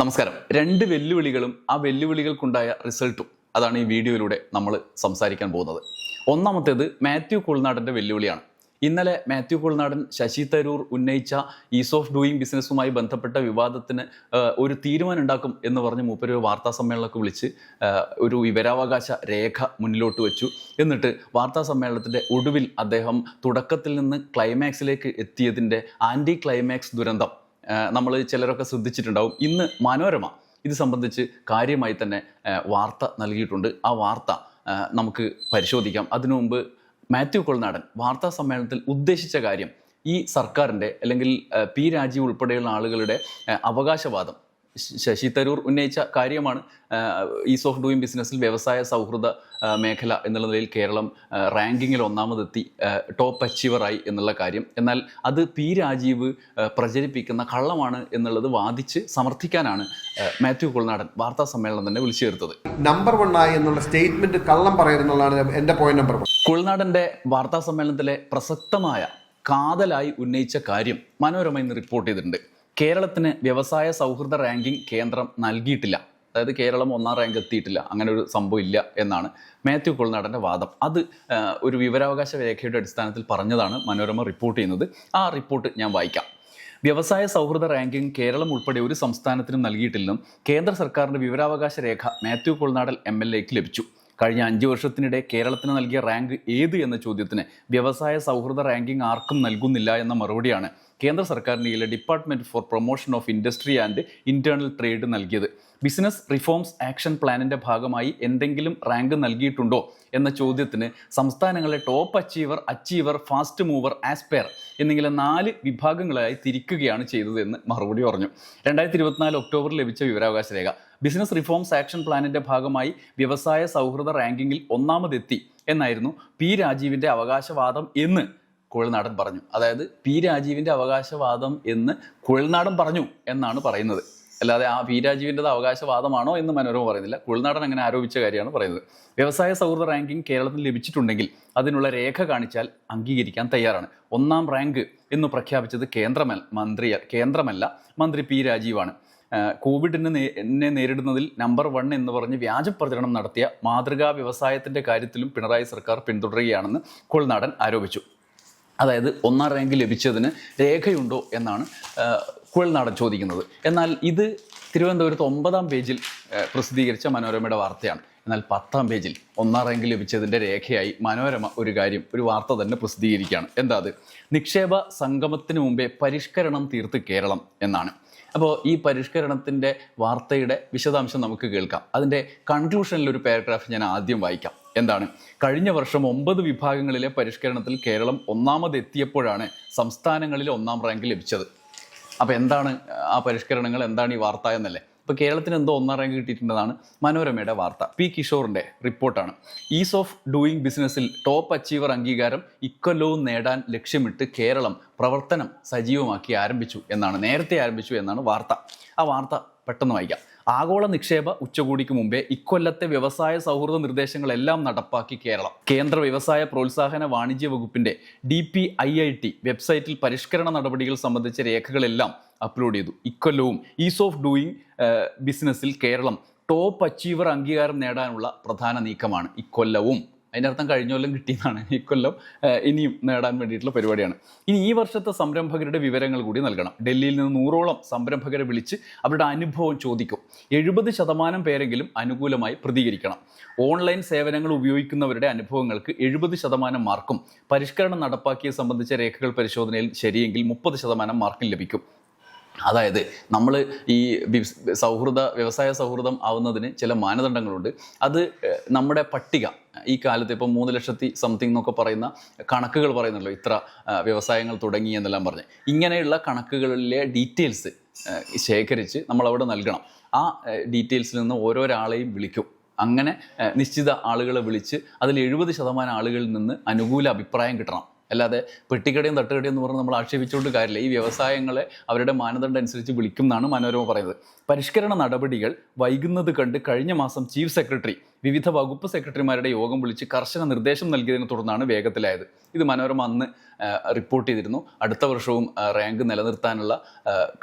നമസ്കാരം. രണ്ട് വെല്ലുവിളികളും ആ വെല്ലുവിളികൾക്കുണ്ടായ റിസൾട്ടും അതാണ് ഈ വീഡിയോയിലൂടെ നമ്മൾ സംസാരിക്കാൻ പോകുന്നത്. ഒന്നാമത്തേത് മാത്യു കുൾനാടന്റെ വെല്ലുവിളിയാണ്. ഇന്നലെ മാത്യു കുൾനാടൻ ശശി തരൂർ ഉന്നയിച്ച ഈസ് ഓഫ് ഡൂയിങ് ബിസിനസ്സുമായി ബന്ധപ്പെട്ട വിവാദത്തിന് ഒരു തീരുമാനം ഉണ്ടാക്കും എന്ന് പറഞ്ഞ് മൂപ്പര് വാർത്താ സമ്മേളനമൊക്കെ വിളിച്ച് ഒരു വിവരാവകാശ രേഖ മുന്നിലോട്ട് വെച്ചു. എന്നിട്ട് വാർത്താ സമ്മേളനത്തിന്റെ ഒടുവിൽ അദ്ദേഹം തുടക്കത്തിൽ നിന്ന് ക്ലൈമാക്സിലേക്ക് എത്തിയതിന്റെ ആന്റി ക്ലൈമാക്സ് ദുരന്തം നമ്മൾ ചിലരൊക്കെ ശ്രദ്ധിച്ചിട്ടുണ്ടാവും. ഇന്ന് മനോരമ ഇത് സംബന്ധിച്ച് കാര്യമായി തന്നെ വാർത്ത നൽകിയിട്ടുണ്ട്. ആ വാർത്ത നമുക്ക് പരിശോധിക്കാം. അതിനു മുമ്പ് മാത്യു കൊൾനാടൻ വാർത്താ സമ്മേളനത്തിൽ ഉദ്ദേശിച്ച കാര്യം ഈ സർക്കാരിന്റെ അല്ലെങ്കിൽ പി രാജീവ് ഉൾപ്പെടെയുള്ള ആളുകളുടെ അവകാശവാദം ശശി തരൂർ ഉന്നയിച്ച കാര്യമാണ് ഈസ് ഓഫ് ഡൂയിങ് ബിസിനസ്സിൽ വ്യവസായ സൗഹൃദ മേഖല എന്നുള്ള നിലയിൽ കേരളം റാങ്കിങ്ങിൽ ഒന്നാമതെത്തി ടോപ്പ് അച്ചീവറായി എന്നുള്ള കാര്യം. എന്നാൽ അത് പി രാജീവ് പ്രചരിപ്പിക്കുന്ന കള്ളമാണ് എന്നുള്ളത് വാദിച്ച് സമർത്ഥിക്കാനാണ് മാത്യു കുൾനാടൻ വാർത്താ സമ്മേളനം തന്നെ വിളിച്ചു ചേർത്തത് നമ്പർ വൺ ആയി എന്നുള്ള സ്റ്റേറ്റ്മെന്റ് കള്ളം പറയുന്നുള്ളതാണ് എന്റെ പോയിന്റ് നമ്പർ വൺ കുൾനാടന്റെ വാർത്താ സമ്മേളനത്തിലെ പ്രസക്തമായ കാതലായി ഉന്നയിച്ച കാര്യം മനോരമ ഇന്ന് റിപ്പോർട്ട് ചെയ്തിട്ടുണ്ട്. കേരളത്തിന് വ്യവസായ സൗഹൃദ റാങ്കിംഗ് കേന്ദ്രം നൽകിയിട്ടില്ല. അതായത് കേരളം ഒന്നാം റാങ്ക് എത്തിയിട്ടില്ല. അങ്ങനെ ഒരു സംഭവം ഇല്ല എന്നാണ് മാത്യു കുൾനാടന്റെ വാദം. അത് ഒരു വിവരാവകാശ രേഖയുടെ അടിസ്ഥാനത്തിൽ പറഞ്ഞതാണ് മനോരമ റിപ്പോർട്ട് ചെയ്യുന്നത്. ആ റിപ്പോർട്ട് ഞാൻ വായിക്കാം. വ്യവസായ സൗഹൃദ റാങ്കിംഗ് കേരളം ഉൾപ്പെടെ ഒരു സംസ്ഥാനത്തിനും നൽകിയിട്ടില്ലെന്നും കേന്ദ്ര സർക്കാരിന്റെ വിവരാവകാശ രേഖ മാത്യു കൊൾനാടൽ എം എൽ എക്ക് ലഭിച്ചു. കഴിഞ്ഞ അഞ്ച് വർഷത്തിനിടെ കേരളത്തിന് നൽകിയ റാങ്ക് ഏത് എന്ന ചോദ്യത്തിന് വ്യവസായ സൗഹൃദ റാങ്കിംഗ് ആർക്കും നൽകുന്നില്ല എന്ന മറുപടിയാണ് കേന്ദ്ര കീഴിലെ department for promotion of industry and internal trade നൽകിയത്. ബിസിനസ് റിഫോംസ് ആക്ഷൻ പ്ലാനിന്റെ ഭാഗമായി എന്തെങ്കിലും റാങ്ക് നൽകിയിട്ടുണ്ടോ എന്ന ചോദ്യത്തിന് സംസ്ഥാനങ്ങളെ top achiever achiever fast mover aspirer എന്നിങ്ങനെ നാല് വിഭാഗങ്ങളായി തിരിക്കുകയാണ് ചെയ്തതെന്ന് മറുപടി പറഞ്ഞു. രണ്ടായിരത്തി ഇരുപത്തിനാല് ഒക്ടോബറിൽ ലഭിച്ച വിവരാവകാശ രേഖ. ബിസിനസ് റിഫോംസ് ആക്ഷൻ പ്ലാനിന്റെ ഭാഗമായി വ്യവസായ സൗഹൃദ റാങ്കിങ്ങിൽ ഒന്നാമതെത്തി എന്നായിരുന്നു പി രാജീവിന്റെ അവകാശവാദം എന്ന് കുഴൽനാടൻ പറഞ്ഞു. അതായത് പി രാജീവിന്റെ അവകാശവാദം എന്ന് കുഴൽനാടൻ പറഞ്ഞു എന്നാണ് പറയുന്നത്. അല്ലാതെ ആ പി രാജീവിന്റെത് അവകാശവാദമാണോ എന്ന് മനോരമ പറയുന്നില്ല. കുഴൽനാടൻ അങ്ങനെ ആരോപിച്ച കാര്യമാണ് പറയുന്നത്. വ്യവസായ സൗഹൃദ റാങ്കിംഗ് കേരളത്തിൽ ലഭിച്ചിട്ടുണ്ടെങ്കിൽ അതിനുള്ള രേഖ കാണിച്ചാൽ അംഗീകരിക്കാൻ തയ്യാറാണ്. ഒന്നാം റാങ്ക് എന്ന് പ്രഖ്യാപിച്ചത് കേന്ദ്രമല്ല മന്ത്രി കേന്ദ്രമല്ല മന്ത്രി പി രാജീവാണ്. കോവിഡിനെ നേ- നേരിടുന്നതിൽ നമ്പർ വൺ എന്ന് പറഞ്ഞ് വ്യാജ പ്രചരണം നടത്തിയ മാതൃകാ വ്യവസായത്തിന്റെ കാര്യത്തിലും പിണറായി സർക്കാർ പിന്തുടരുകയാണെന്ന് കുൾനാടൻ ആരോപിച്ചു. അതായത് ഒന്നാം റാങ്ക് ലഭിച്ചതിന് രേഖയുണ്ടോ എന്നാണ് കുഴൽനാടൻ ചോദിക്കുന്നത്. എന്നാൽ ഇത് തിരുവനന്തപുരത്ത് ഒമ്പതാം പേജിൽ പ്രസിദ്ധീകരിച്ച മനോരമയുടെ വാർത്തയാണ്. എന്നാൽ പത്താം പേജിൽ ഒന്നാം റാങ്ക് ലഭിച്ചതിന്റെ രേഖയായി മനോരമ ഒരു കാര്യം ഒരു വാർത്ത തന്നെ പ്രസിദ്ധീകരിക്കുകയാണ്. എന്താ അത്? നിക്ഷേപ സംഗമത്തിന് മുമ്പേ പരിഷ്കരണം തീർത്ത് കേരളം എന്നാണ്. അപ്പോൾ ഈ പരിഷ്കരണത്തിന്റെ വാർത്തയുടെ വിശദാംശം നമുക്ക് കേൾക്കാം. അതിന്റെ കൺക്ലൂഷനിൽ ഒരു പാരഗ്രാഫ് ഞാൻ ആദ്യം വായിക്കാം. എന്താണ്? കഴിഞ്ഞ വർഷം ഒമ്പത് വിഭാഗങ്ങളിലെ പരിഷ്കരണത്തിൽ കേരളം ഒന്നാമതെത്തിയപ്പോഴാണ് സംസ്ഥാനങ്ങളിൽ ഒന്നാം റാങ്ക് ലഭിച്ചത്. അപ്പോൾ എന്താണ് ആ പരിഷ്കരണങ്ങൾ എന്താണ് ഈ വാർത്ത എന്നല്ലേ? ഇപ്പോൾ കേരളത്തിന് എന്തോ ഒന്നാം റാങ്ക് കിട്ടിയിട്ടുണ്ടെന്നാണ് മനോരമയുടെ വാർത്ത. പി കിഷോറിന്റെ റിപ്പോർട്ടാണ്. ഈസ് ഓഫ് ഡൂയിങ് ബിസിനസ്സിൽ ടോപ്പ് അച്ചീവർ അംഗീകാരം ഇക്കൊല്ലവും നേടാൻ ലക്ഷ്യമിട്ട് കേരളം പ്രവർത്തനം സജീവമാക്കി ആരംഭിച്ചു എന്നാണ് നേരത്തെ ആരംഭിച്ചു എന്നാണ് വാർത്ത. ആ വാർത്ത പെട്ടെന്ന് വായിക്കാം. ആഗോള നിക്ഷേപ ഉച്ചകോടിക്ക് മുമ്പേ ഇക്കൊല്ലത്തെ വ്യവസായ സൗഹൃദ നിർദ്ദേശങ്ങളെല്ലാം നടപ്പാക്കി കേരളം. കേന്ദ്ര വ്യവസായ പ്രോത്സാഹന വാണിജ്യ വകുപ്പിന്റെ D P I I T വെബ്സൈറ്റിൽ പരിഷ്കരണ നടപടികൾ സംബന്ധിച്ച രേഖകളെല്ലാം അപ്ലോഡ് ചെയ്തു. ഇക്കൊല്ലവും ഈസ് ഓഫ് ഡൂയിങ് ബിസിനസ്സിൽ കേരളം ടോപ്പ് അച്ചീവർ അംഗീകാരം നേടാനുള്ള പ്രധാന നീക്കമാണ് ഇക്കൊല്ലവും. അതിന്റെ അർത്ഥം കഴിഞ്ഞ കൊല്ലം കിട്ടിയതാണ് ഇക്കൊല്ലം ഇനിയും നേടാൻ വേണ്ടിയിട്ടുള്ള പരിപാടിയാണ്. ഇനി ഈ വർഷത്തെ സംരംഭകരുടെ വിവരങ്ങൾ കൂടി നൽകണം. ഡൽഹിയിൽ നിന്ന് നൂറോളം സംരംഭകരെ വിളിച്ച് അവരുടെ അനുഭവം ചോദിക്കും. എഴുപത് ശതമാനം പേരെങ്കിലും അനുകൂലമായി പ്രതികരിക്കണം. ഓൺലൈൻ സേവനങ്ങൾ ഉപയോഗിക്കുന്നവരുടെ അനുഭവങ്ങൾക്ക് എഴുപത് ശതമാനം മാർക്കും. പരിഷ്കരണം നടപ്പാക്കിയത് സംബന്ധിച്ച രേഖകൾ പരിശോധനയിൽ ശരിയെങ്കിൽ മുപ്പത് ശതമാനം മാർക്കും ലഭിക്കും. അതായത് നമ്മൾ ഈ സൗഹൃദ വ്യവസായ സൗഹൃദം ആവുന്നതിന് ചില മാനദണ്ഡങ്ങളുണ്ട്. അത് നമ്മുടെ പട്ടിക ഈ കാലത്ത് ഇപ്പം മൂന്ന് ലക്ഷത്തി സംതിങ് എന്നൊക്കെ പറയുന്ന കണക്കുകൾ പറയുന്നല്ലോ ഇത്ര വ്യവസായങ്ങൾ തുടങ്ങി എന്നെല്ലാം പറഞ്ഞ്. ഇങ്ങനെയുള്ള കണക്കുകളിലെ ഡീറ്റെയിൽസ് ശേഖരിച്ച് നമ്മളവിടെ നൽകണം. ആ ഡീറ്റെയിൽസിൽ നിന്ന് ഓരോരാളെയും വിളിക്കും. അങ്ങനെ നിശ്ചിത ആളുകളെ വിളിച്ച് അതിൽ എഴുപത് ശതമാനം ആളുകളിൽ നിന്ന് അനുകൂല അഭിപ്രായം കിട്ടണം. അല്ലാതെ പെട്ടിക്കടയും തട്ടുകടയും എന്ന് പറഞ്ഞ് നമ്മൾ ആക്ഷേപിച്ചുകൊണ്ട് കാര്യമില്ല. ഈ വ്യവസായങ്ങളെ അവരുടെ മാനദണ്ഡം അനുസരിച്ച് വിളിക്കും എന്നാണ് മനോരമ പറയുന്നത്. പരിഷ്കരണ നടപടികൾ വൈകുന്നത് കണ്ട് കഴിഞ്ഞ മാസം ചീഫ് സെക്രട്ടറി വിവിധ വകുപ്പ് സെക്രട്ടറിമാരുടെ യോഗം വിളിച്ച് കർശന നിർദ്ദേശം നൽകിയതിനെ തുടർന്നാണ് വേഗത്തിലായത്. ഇത് മനോരമ അന്ന് റിപ്പോർട്ട് ചെയ്തിരുന്നു. അടുത്ത വർഷവും റാങ്ക് നിലനിർത്താനുള്ള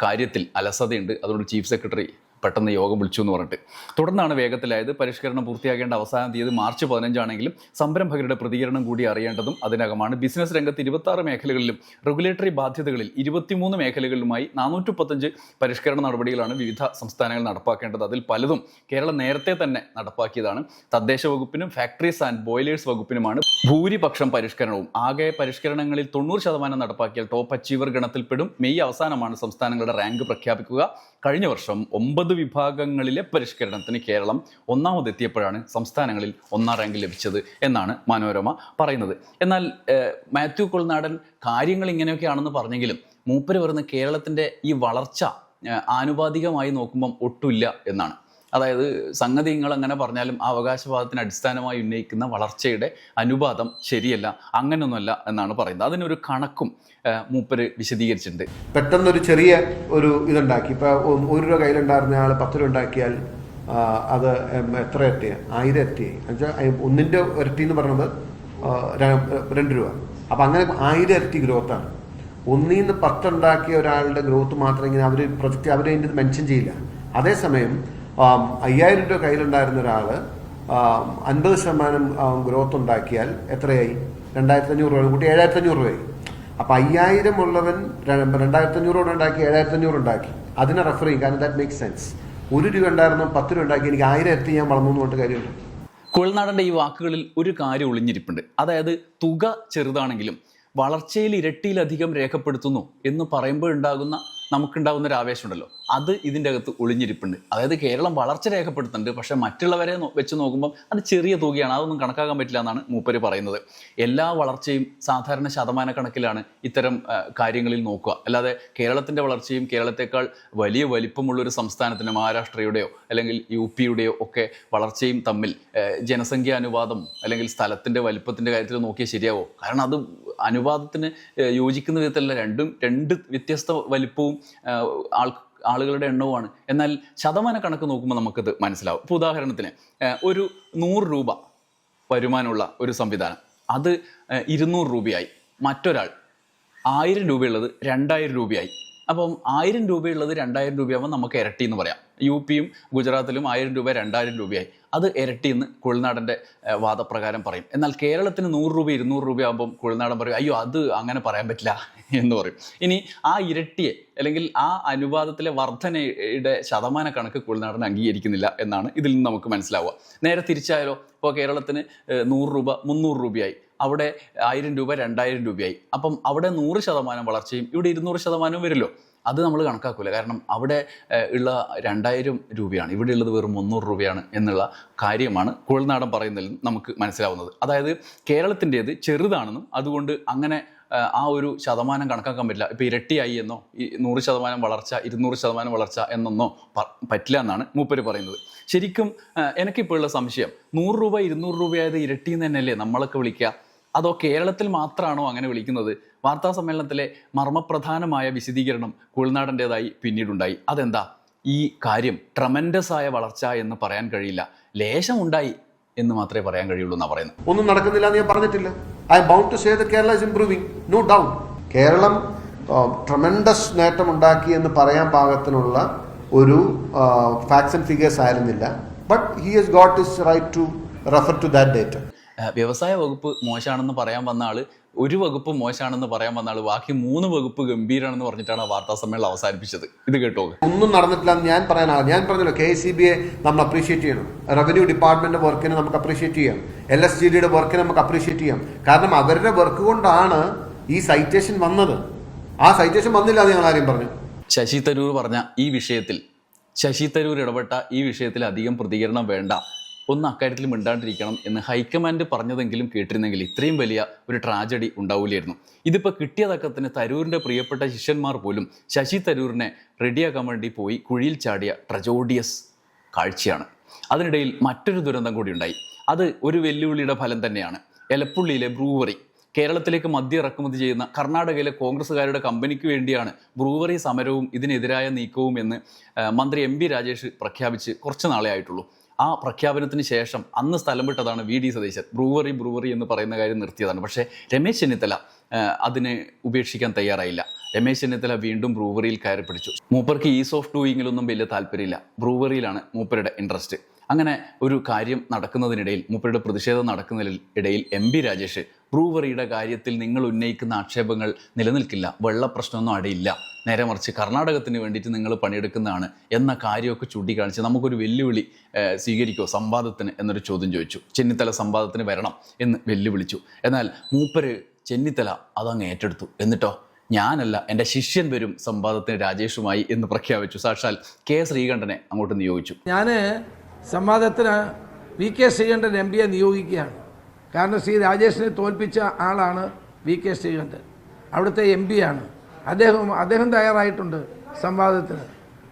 കാര്യത്തിൽ അലസതയുണ്ട്. അതുകൊണ്ട് ചീഫ് സെക്രട്ടറി പെട്ടെന്ന് യോഗം വിളിച്ചു എന്ന് പറഞ്ഞിട്ട്. തുടർന്നാണ് വേഗത്തിലായത്. പരിഷ്കരണം പൂർത്തിയാക്കേണ്ട അവസാന തീയതി മാർച്ച് പതിനഞ്ചാണെങ്കിലും സംരംഭകരുടെ പ്രതികരണം കൂടി അറിയേണ്ടതും അതിനകമാണ്. ബിസിനസ് രംഗത്ത് ഇരുപത്തി ആറ് മേഖലകളിലും റെഗുലേറ്ററി ബാധ്യതകളിൽ ഇരുപത്തിമൂന്ന് മേഖലകളിലുമായി നാനൂറ്റി മുപ്പത്തഞ്ച് പരിഷ്കരണ നടപടികളാണ് വിവിധ സംസ്ഥാനങ്ങൾ നടപ്പാക്കേണ്ടത്. അതിൽ പലതും കേരളം നേരത്തെ തന്നെ നടപ്പാക്കിയതാണ്. തദ്ദേശ വകുപ്പിനും ഫാക്ടറീസ് ആൻഡ് ബോയിലേഴ്സ് വകുപ്പിനുമാണ് ഭൂരിപക്ഷം പരിഷ്കരണവും. ആകെ പരിഷ്കരണങ്ങളിൽ തൊണ്ണൂറ് ശതമാനം നടപ്പാക്കിയാൽ ടോപ്പ് അച്ചീവർ ഗണത്തിൽപ്പെടും. മെയ് അവസാനമാണ് സംസ്ഥാനങ്ങളുടെ റാങ്ക് പ്രഖ്യാപിക്കുക. കഴിഞ്ഞ വർഷം ഒമ്പത് വിഭാഗങ്ങളിലെ പരിഷ്കരണത്തിന് കേരളം ഒന്നാമതെത്തിയപ്പോഴാണ് സംസ്ഥാനങ്ങളിൽ ഒന്നാം റാങ്ക് ലഭിച്ചത് എന്നാണ് മനോരമ പറയുന്നത്. എന്നാൽ മാത്യു കൊൽനാടൻ കാര്യങ്ങൾ ഇങ്ങനെയൊക്കെയാണെന്ന് പറഞ്ഞെങ്കിലും മൂപ്പര് പറയുന്ന കേരളത്തിന്റെ ഈ വളർച്ച ആനുപാതികമായി നോക്കുമ്പം ഒട്ടുമില്ല എന്നാണ്. അതായത് സംഗതി നിങ്ങൾ അങ്ങനെ പറഞ്ഞാലും ആ അവകാശവാദത്തിന് അടിസ്ഥാനമായി ഉന്നയിക്കുന്ന വളർച്ചയുടെ അനുപാതം ശരിയല്ല അങ്ങനെയൊന്നുമല്ല എന്നാണ് പറയുന്നത്. അതിനൊരു കണക്കും മൂപ്പര് വിശദീകരിച്ചിട്ടുണ്ട്. പെട്ടെന്നൊരു ചെറിയ ഒരു ഇതുണ്ടാക്കി. ഇപ്പൊ ഒരു രൂപ കയ്യിലുണ്ടായിരുന്ന ആൾ പത്ത് രൂപ ഉണ്ടാക്കിയാൽ അത് എത്ര ഇരട്ടി ആയിരം എത്തിയായി എന്നുവെച്ചാൽ ഒന്നിന്റെ ഇരട്ടി എന്ന് പറയുന്നത് രണ്ട് രൂപ. അപ്പൊ അങ്ങനെ ആയിരം ഇരട്ടി ഗ്രോത്താണ് ഒന്നിൽ നിന്ന് പത്തുണ്ടാക്കിയ ഒരാളുടെ ഗ്രോത്ത് മാത്രം ഇങ്ങനെ അവർ പ്രൊജക്റ്റ് അവരതിന്റെ മെൻഷൻ ചെയ്യില്ല. അതേസമയം അയ്യായിരം രൂപ കയ്യിലുണ്ടായിരുന്ന ഒരാൾ അൻപത് ശതമാനം ഗ്രോത്ത് ഉണ്ടാക്കിയാൽ എത്രയായി? രണ്ടായിരത്തി അഞ്ഞൂറ് രൂപ കൂട്ടി ഏഴായിരത്തി അഞ്ഞൂറ് രൂപയായി. അപ്പം അയ്യായിരം ഉള്ളവൻ രണ്ടായിരത്തി അഞ്ഞൂറ് ഉണ്ടാക്കി ഏഴായിരത്തി അഞ്ഞൂറ് ഉണ്ടാക്കി. അതിനെ റെഫർ ചെയ്യും കാരണം ദാറ്റ് മേക്ക് സെൻസ് ഒരു രൂപ ഉണ്ടായിരുന്നു പത്ത് രൂപ ഉണ്ടാക്കി എനിക്ക് ആയിരം എത്തി ഞാൻ വളർന്നു പറഞ്ഞിട്ട് കാര്യമുണ്ട് കുഴൽനാടന്റെ ഈ വാക്കുകളിൽ ഒരു കാര്യം ഒളിഞ്ഞിരിപ്പുണ്ട്. അതായത് തുക ചെറുതാണെങ്കിലും വളർച്ചയിൽ ഇരട്ടിയിലധികം രേഖപ്പെടുത്തുന്നു എന്ന് പറയുമ്പോൾ ഉണ്ടാകുന്ന നമുക്കുണ്ടാകുന്ന ഒരു ആവേശമുണ്ടല്ലോ. അത് ഇതിന്റെ അകത്ത് ഒളിഞ്ഞിരിപ്പുണ്ട്. അതായത് കേരളം വളർച്ച രേഖപ്പെടുത്തുന്നുണ്ട്. പക്ഷേ മറ്റുള്ളവരെ വെച്ച് നോക്കുമ്പോൾ അത് ചെറിയ തുകയാണ്. അതൊന്നും കണക്കാക്കാൻ പറ്റില്ല എന്നാണ് മൂപ്പര് പറയുന്നത്. എല്ലാ വളർച്ചയും സാധാരണ ശതമാന കണക്കിലാണ് ഇത്തരം കാര്യങ്ങളിൽ നോക്കുക. അല്ലാതെ കേരളത്തിന്റെ വളർച്ചയും കേരളത്തെക്കാൾ വലിയ വലിപ്പമുള്ളൊരു സംസ്ഥാനത്തിന് മഹാരാഷ്ട്രയുടെയോ അല്ലെങ്കിൽ യു പിയുടെയോ ഒക്കെ വളർച്ചയും തമ്മിൽ ജനസംഖ്യാനുപാതം അല്ലെങ്കിൽ സ്ഥലത്തിന്റെ വലിപ്പത്തിന്റെ കാര്യത്തിൽ നോക്കിയാൽ ശരിയാവോ? കാരണം അത് അനുപാതത്തിന് യോജിക്കുന്ന വിധത്തിലല്ല രണ്ടും രണ്ട് വ്യത്യസ്ത വലിപ്പവും ആൾ ആളുകളുടെ എണ്ണവുമാണ്. എന്നാൽ ശതമാന കണക്ക് നോക്കുമ്പോൾ നമുക്കത് മനസ്സിലാവും. ഇപ്പോൾ ഉദാഹരണത്തിന് ഒരു നൂറ് രൂപ വരുമാനമുള്ള ഒരു സംവിധാനം. അത് ഇരുന്നൂറ് രൂപയായി. മറ്റൊരാൾ ആയിരം രൂപയുള്ളത് രണ്ടായിരം രൂപയായി. അപ്പം ആയിരം രൂപയുള്ളത് രണ്ടായിരം രൂപയാകുമ്പോൾ നമുക്ക് ഇരട്ടി എന്ന് പറയാം. യു പിയും ഗുജറാത്തിലും ആയിരം രൂപ രണ്ടായിരം രൂപയായി. അത് ഇരട്ടി എന്ന് കുഴിനാടന്റെ വാദപ്രകാരം പറയും. എന്നാൽ കേരളത്തിന് നൂറ് രൂപ ഇരുന്നൂറ് രൂപയാകുമ്പം കുഴിനാടൻ പറയും അയ്യോ അത് അങ്ങനെ പറയാൻ പറ്റില്ല എന്ന് പറയും. ഇനി ആ ഇരട്ടിയെ അല്ലെങ്കിൽ ആ അനുപാതത്തിലെ വർധനയുടെ ശതമാന കണക്ക് കുഴിനാടൻ അംഗീകരിക്കുന്നില്ല എന്നാണ് ഇതിൽ നിന്ന് നമുക്ക് മനസ്സിലാവുക. നേരെ തിരിച്ചായാലോ? ഇപ്പോൾ കേരളത്തിന് നൂറ് രൂപ മുന്നൂറ് രൂപയായി. അവിടെ ആയിരം രൂപ രണ്ടായിരം രൂപയായി. അപ്പം അവിടെ നൂറ് ശതമാനം വളർച്ചയും ഇവിടെ ഇരുന്നൂറ് ശതമാനവും വരുമല്ലോ. അത് നമ്മൾ കണക്കാക്കില്ല കാരണം അവിടെ ഉള്ള രണ്ടായിരം രൂപയാണ്. ഇവിടെ ഉള്ളത് വെറും മുന്നൂറ് രൂപയാണ് എന്നുള്ള കാര്യമാണ് കുഴൽനാടൻ പറയുന്നതിൽ നമുക്ക് മനസ്സിലാവുന്നത്. അതായത് കേരളത്തിന്റേത് ചെറുതാണെന്നും അതുകൊണ്ട് അങ്ങനെ ആ ഒരു ശതമാനം കണക്കാക്കാൻ പറ്റില്ല. ഇപ്പോൾ ഇരട്ടിയായി എന്നോ ഈ നൂറ് ശതമാനം വളർച്ച ഇരുന്നൂറ് ശതമാനം വളർച്ച എന്നൊന്നോ പറ്റില്ല എന്നാണ് മൂപ്പര് പറയുന്നത്. ശരിക്കും എനിക്കിപ്പോൾ ഉള്ള സംശയം നൂറ് രൂപ ഇരുന്നൂറ് രൂപയായത് ഇരട്ടി എന്ന് തന്നെയല്ലേ നമ്മളൊക്കെ വിളിക്കുക അതോ കേരളത്തിൽ മാത്രമാണോ അങ്ങനെ വിളിക്കുന്നത്? വാർത്താ സമ്മേളനത്തിലെ മർമ്മപ്രധാനമായ വിശദീകരണം കുൾനാടന്റെതായി പിന്നീടുണ്ടായി. അതെന്താ? ഈ കാര്യം ട്രമൻഡസ് ആയ വളർച്ച എന്ന് പറയാൻ കഴിയില്ല. ലേശമുണ്ടായി എന്ന് മാത്രമേ പറയാൻ കഴിയുള്ളൂ എന്നാണ് പറയുന്നത്. ഒന്നും നടക്കുന്നില്ല എന്ന് ഞാൻ പറഞ്ഞിട്ടില്ല. I bound to say the Kerala is improving no doubt Kerala tremendous നേട്ടം ഉണ്ടാക്കി എന്ന് പറയാൻ പാകത്തിനുള്ള ഒരു ഫാക്ട്സ് ആൻഡ് ഫിഗേഴ്സ് ആയിരുന്നില്ല. But he has got his right to refer to that data വ്യവസായ വകുപ്പ് മോശമാണെന്ന് പറയാൻ വന്ന ആൾ ഒരു വകുപ്പ് മോശമാണെന്ന് പറയാൻ വന്ന ആൾ ബാക്കി മൂന്ന് വകുപ്പ് ഗംഭീരാണെന്ന് പറഞ്ഞിട്ടാണ് ആ വാർത്താ സമ്മേളനം അവസാനിപ്പിച്ചത്. ഇത് കേട്ടോ ഒന്നും നടന്നിട്ടില്ല ഞാൻ പറയാനാണ് ഞാൻ പറഞ്ഞല്ലോ കെ സി ബിയെ നമ്മൾ അപ്രീഷിയേറ്റ് ചെയ്യണം. റവന്യൂ ഡിപ്പാർട്ട്മെന്റ് വർക്കിനെ നമുക്ക് അപ്രീഷിയേറ്റ് ചെയ്യാം. എൽ എസ് ജി ഡിയുടെ വർക്കിനെ നമുക്ക് അപ്രീഷിയേറ്റ് ചെയ്യാം. കാരണം അവരുടെ വർക്ക് കൊണ്ടാണ് ഈ സൈറ്റേഷൻ വന്നത്. ആ സൈറ്റേഷൻ വന്നില്ല എന്ന് ഞങ്ങൾ ആരെയും പറഞ്ഞു. ശശി തരൂർ പറഞ്ഞ ഈ വിഷയത്തിൽ ശശി തരൂർ ഇടപെട്ട ഈ വിഷയത്തിൽ അധികം പ്രതികരണം വേണ്ട. ഒന്ന് അക്കാര്യത്തിൽ മിണ്ടാണ്ടിരിക്കണം എന്ന് ഹൈക്കമാൻഡ് പറഞ്ഞതെങ്കിലും കേട്ടിരുന്നെങ്കിൽ ഇത്രയും വലിയ ഒരു ട്രാജഡി ഉണ്ടാവില്ലായിരുന്നു ഇതിപ്പോൾ കിട്ടിയ തക്കത്തിന് തരൂരിന്റെ പ്രിയപ്പെട്ട ശിഷ്യന്മാർ പോലും ശശി തരൂരിനെ റെഡിയാക്കാൻ വേണ്ടി പോയി കുഴിയിൽ ചാടിയ ട്രജോഡിയസ് കാഴ്ചയാണ്. അതിനിടയിൽ മറ്റൊരു ദുരന്തം കൂടി ഉണ്ടായി. അത് ഒരു വെല്ലുവിളിയുടെ ഫലം തന്നെയാണ്. എലപ്പുള്ളിയിലെ ബ്രൂവറി കേരളത്തിലേക്ക് മദ്യം ഇറക്കുമതി ചെയ്യുന്ന കർണാടകയിലെ കോൺഗ്രസ്സുകാരുടെ കമ്പനിക്ക് വേണ്ടിയാണ് ബ്രൂവറി സമരവും ഇതിനെതിരായ നീക്കവും എന്ന് മന്ത്രി എം രാജേഷ് പ്രഖ്യാപിച്ച് കുറച്ച് നാളെ ആയിട്ടുള്ളൂ. ആ പ്രഖ്യാപനത്തിന് ശേഷം അന്ന് സ്ഥലം വിട്ടതാണ് V D Satheesan. Brewery brewery എന്ന് പറയുന്ന കാര്യം നിർത്തിയതാണ്. പക്ഷേ രമേശ് ചെന്നിത്തല അതിനെ ഉപേക്ഷിക്കാൻ തയ്യാറായില്ല. രമേശ് ചെന്നിത്തല വീണ്ടും ബ്രൂവറിയിൽ കയറി പിടിച്ചു. മൂപ്പർക്ക് ഈസ് ഓഫ് ഡൂയിങ്ങിലൊന്നും വലിയ താല്പര്യമില്ല. ബ്രൂവറിയിലാണ് മൂപ്പരുടെ ഇൻട്രസ്റ്റ് അങ്ങനെ ഒരു കാര്യം നടക്കുന്നതിനിടയിൽ മൂപ്പരുടെ പ്രതിഷേധം നടക്കുന്നതിൽ ഇടയിൽ എം ബി രാജേഷ് ബ്രൂവറിയുടെ കാര്യത്തിൽ നിങ്ങൾ ഉന്നയിക്കുന്ന ആക്ഷേപങ്ങൾ നിലനിൽക്കില്ല. വെള്ളപ്രശ്നമൊന്നും അടയില്ല നേരെ മറിച്ച് കർണാടകത്തിന് വേണ്ടിയിട്ട് നിങ്ങൾ പണിയെടുക്കുന്നതാണ് എന്ന കാര്യമൊക്കെ ചൂണ്ടിക്കാണിച്ച് നമുക്കൊരു വെല്ലുവിളി സ്വീകരിക്കുമോ സംവാദത്തിന് എന്നൊരു ചോദ്യം ചോദിച്ചു. ചെന്നിത്തല സംവാദത്തിന് വരണം എന്ന് വെല്ലുവിളിച്ചു. എന്നാൽ മൂപ്പര് ചെന്നിത്തല അതങ്ങ് ഏറ്റെടുത്തു. എന്നിട്ടോ? ഞാനല്ല എന്റെ ശിഷ്യൻ വരും സംവാദത്തിന് രാജേഷുമായി എന്ന് പ്രഖ്യാപിച്ചു. സാക്ഷാൽ കെ ശ്രീകണ്ഠനെ അങ്ങോട്ട് നിയോഗിച്ചു. ഞാൻ സംവാദത്തിന് വി കെ ശ്രീകണ്ഠൻ എം പിയെ നിയോഗിക്കുകയാണ്. കാരണം ശ്രീ രാജേഷിനെ തോൽപ്പിച്ച ആളാണ് വി കെ ശ്രീകണ്ഠൻ. അവിടുത്തെ എം പിയാണ് അദ്ദേഹം അദ്ദേഹം തയ്യാറായിട്ടുണ്ട് സംവാദത്തിന്.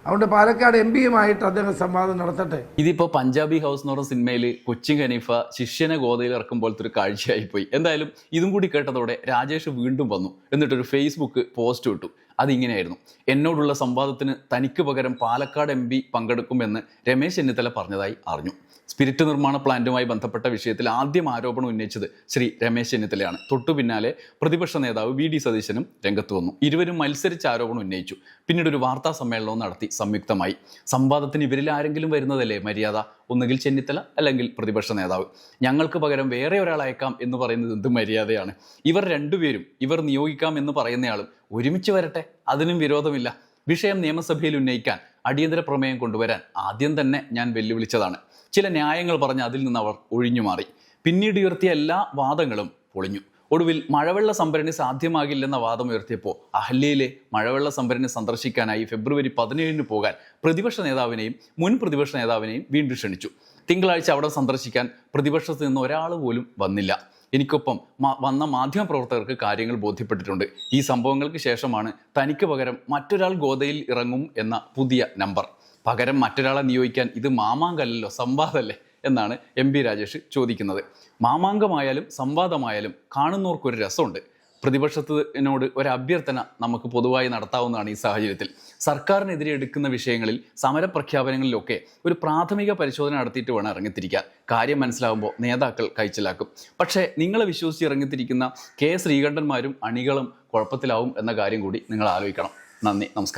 അതുകൊണ്ട് പാലക്കാട് എം പിയുമായിട്ട് അദ്ദേഹം സംവാദം നടത്തട്ടെ. ഇതിപ്പോ പഞ്ചാബി ഹൗസ് എന്ന് പറഞ്ഞ സിനിമയിൽ കൊച്ചിൻ ഖനീഫ ശിഷ്യനെ ഗോതയിൽ ഇറക്കും പോലത്തെ ഒരു കാഴ്ചയായി പോയി എന്തായാലും ഇതും കൂടി കേട്ടതോടെ രാജേഷ് വീണ്ടും വന്നു. എന്നിട്ടൊരു ഫേസ്ബുക്ക് പോസ്റ്റ് ഇട്ടു. അതിങ്ങനെയായിരുന്നു. എന്നോടുള്ള സംവാദത്തിന് തനിക്ക് പകരം പാലക്കാട് എം പി പങ്കെടുക്കുമെന്ന് രമേശ് ചെന്നിത്തല പറഞ്ഞതായി അറിഞ്ഞു. സ്പിരിറ്റ് നിർമ്മാണ പ്ലാന്റുമായി ബന്ധപ്പെട്ട വിഷയത്തിൽ ആദ്യം ആരോപണം ഉന്നയിച്ചത് ശ്രീ രമേശ് ചെന്നിത്തലയാണ്. തൊട്ടു പിന്നാലെ പ്രതിപക്ഷ നേതാവ് വി ഡി സതീശനും രംഗത്ത് വന്നു. ഇരുവരും മത്സരിച്ച് ആരോപണം ഉന്നയിച്ചു. പിന്നീട് ഒരു വാർത്താ സമ്മേളനവും നടത്തി സംയുക്തമായി. സംവാദത്തിന് ഇവരിൽ ആരെങ്കിലും വരുന്നതല്ലേ മര്യാദ? ഒന്നുകിൽ ചെന്നിത്തല അല്ലെങ്കിൽ പ്രതിപക്ഷ നേതാവ്. ഞങ്ങൾക്ക് പകരം വേറെ ഒരാൾ അയക്കാം എന്ന് പറയുന്നത് എന്ത് മര്യാദയാണ്? ഇവർ രണ്ടുപേരും ഇവർ നിയോഗിക്കാം എന്ന് പറയുന്നയാളും ഒരുമിച്ച് വരട്ടെ? അതിനും വിരോധമില്ല. വിഷയം നിയമസഭയിൽ ഉന്നയിക്കാൻ അടിയന്തര പ്രമേയം കൊണ്ടുവരാൻ ആദ്യം തന്നെ ഞാൻ വെല്ലുവിളിച്ചതാണ്. ചില ന്യായങ്ങൾ പറഞ്ഞ് അതിൽ നിന്ന് അവർ ഒഴിഞ്ഞു മാറി പിന്നീട് ഉയർത്തിയ എല്ലാ വാദങ്ങളും പൊളിഞ്ഞു. ഒടുവിൽ മഴവെള്ള സംഭരണി സാധ്യമാകില്ലെന്ന വാദം ഉയർത്തിയപ്പോൾ അഹല്യയിലെ മഴവെള്ള സംഭരണി സന്ദർശിക്കാനായി ഫെബ്രുവരി പതിനേഴിന് പോകാൻ പ്രതിപക്ഷ നേതാവിനെയും മുൻ പ്രതിപക്ഷ നേതാവിനെയും വീണ്ടും ക്ഷണിച്ചു. തിങ്കളാഴ്ച അവിടെ സന്ദർശിക്കാൻ പ്രതിപക്ഷത്ത് നിന്ന് ഒരാൾ പോലും വന്നില്ല. എനിക്കൊപ്പം വന്ന മാധ്യമ പ്രവർത്തകർക്ക് കാര്യങ്ങൾ ബോധ്യപ്പെട്ടിട്ടുണ്ട്. ഈ സംഭവങ്ങൾക്ക് ശേഷമാണ് തനിക്ക് പകരം മറ്റൊരാൾ ഗോതയിൽ ഇറങ്ങും എന്ന പുതിയ നമ്പർ. പകരം മറ്റൊരാളെ നിയോഗിക്കാൻ ഇത് മാമാങ്കല്ലല്ലോ സംവാദമല്ലേ എന്നാണ് എം പി രാജേഷ് ചോദിക്കുന്നത്. മാമാങ്കമായാലും സംവാദമായാലും കാണുന്നവർക്കൊരു രസമുണ്ട്. പ്രതിപക്ഷത്തിനോട് ഒരു അഭ്യർത്ഥന നമുക്ക് പൊതുവായി നടത്താവുന്നതാണ് ഈ സാഹചര്യത്തിൽ. സർക്കാരിനെതിരെ എടുക്കുന്ന വിഷയങ്ങളിൽ സമരപ്രഖ്യാപനങ്ങളിലൊക്കെ ഒരു പ്രാഥമിക പരിശോധന നടത്തിയിട്ട് വേണം ഇറങ്ങിത്തിരിക്കാൻ. കാര്യം മനസ്സിലാകുമ്പോൾ നേതാക്കൾ കൈച്ചിലാക്കും. പക്ഷേ നിങ്ങളെ വിശ്വസിച്ച് ഇറങ്ങിത്തിരിക്കുന്ന കെ ശ്രീകണ്ഠന്മാരും അണികളും കുഴപ്പത്തിലാവും എന്ന കാര്യം കൂടി നിങ്ങൾ ആലോചിക്കണം. നന്ദി നമസ്കാരം.